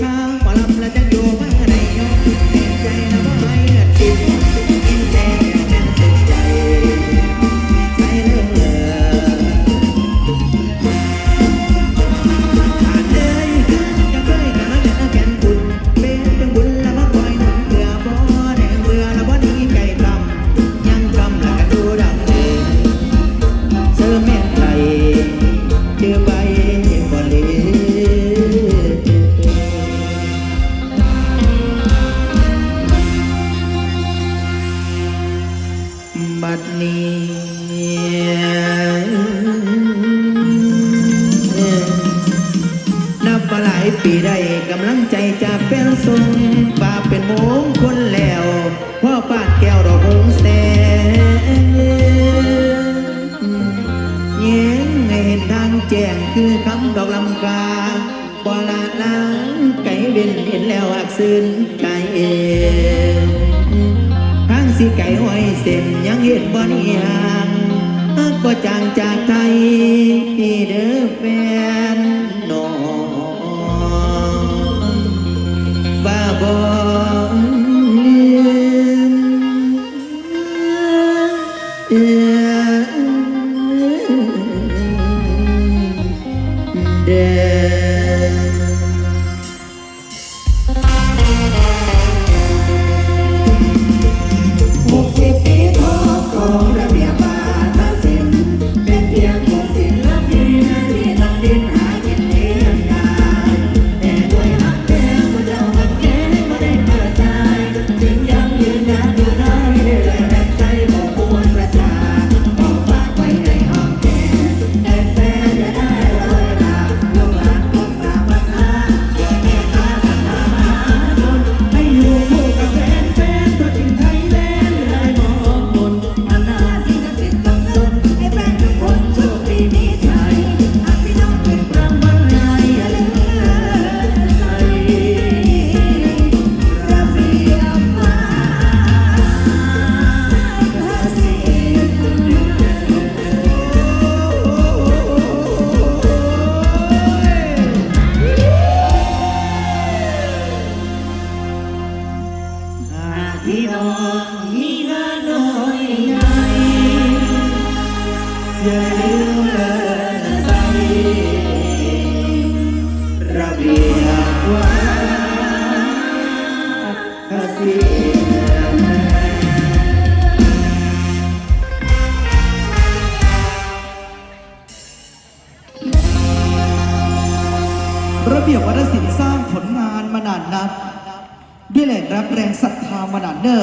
now. ดนี้นับหลายปีได้กำลังใจจะเแฟนทรงป่าเป็นมงคนแล้วพ่อปาดแก้วดอกหงแสงเยงเห็นทางแจ้งคือคำดอกลำกาบลาล้างไก่เว้นเห็นแล้วอักซึนใจเอง สิไก่ห้อยเส้นยังเห็นบ่นี่หางก็จางจากไทยเด้อแฟน ระเบียบวัฒนศิลป์สร้างผลงานมานานนับ ด้วยแรงรับแรงศรัทธามานานเนิ่